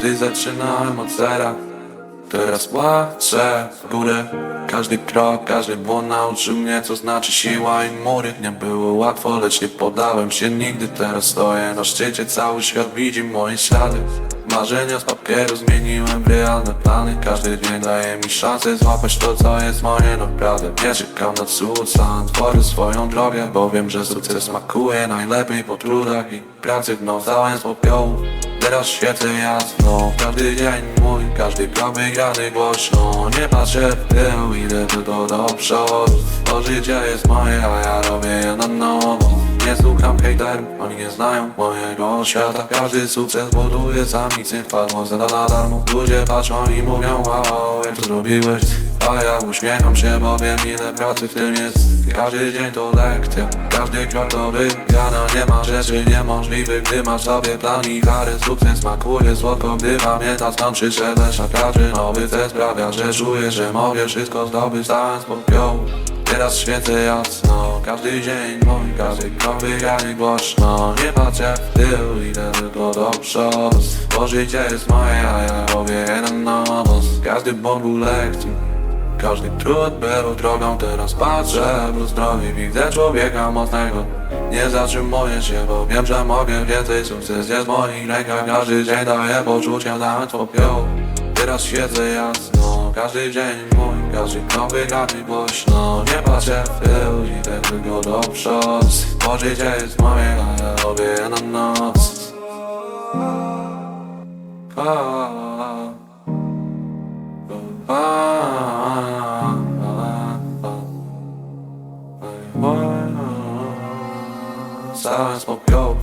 Gdy zaczynałem od zera Teraz płaczę w górę Każdy krok, każdy błąd nauczył mnie co znaczy siła i mury. Nie było łatwo, lecz nie podałem się nigdy. Teraz stoję na szczycie, cały świat widzi moje ślady. Marzenia z papieru zmieniłem w realne plany. Każdy dzień daje mi szansę złapać to co jest moje naprawdę. Nie czekam na cud, sam tworzę swoją drogę Bo wiem, że sukces smakuje najlepiej po trudach I pracy wnąsałem z popiołu Teraz świecę jasno, każdy dzień mój, każdy krok wygrany głośno. Nie patrzę w tył, idę tylko do przodu. To życie jest moje, a ja robię je na nowo. Nie słucham hejterów, oni nie znają mojego świata. Każdy sukces buduje sam nic nie wpadło za darmo Ludzie patrzą i mówią, wow, jak to zrobiłeś A ja uśmiecham się, bo wiem ile pracy w tym jest. Każdy dzień to lekcja, każdy krok to wygrana Nie ma rzeczy niemożliwych, gdy masz sobie plan i wiarę Sukces smakuje słodko, gdy pamiętasz tam przyszedłeś A każdy nowy cel sprawia, że czuję, że mogę wszystko zdobyć Stałem z popiołu, teraz świecę jasno Każdy dzień mój, każdy krok wygrany głośno. Nie patrzę w tył, idę tylko do przodu. Bo życie jest moje, a ja robię jeden nowo Każdy błąd był lekcją każdy trud był drogą, teraz patrzę w lustro i widzę człowieka mocnego. Nie zatrzymuję się, bo wiem, że mogę więcej. Sukces jest w moich rękach, każdy dzień daje poczucie nawet popiołu Teraz świecę jasno, każdy dzień mój, każdy krok wygrany głośno. Nie patrzę w tył, idę tylko do przodu Bo życie jest moje, a ja robię na noc silence smoke gold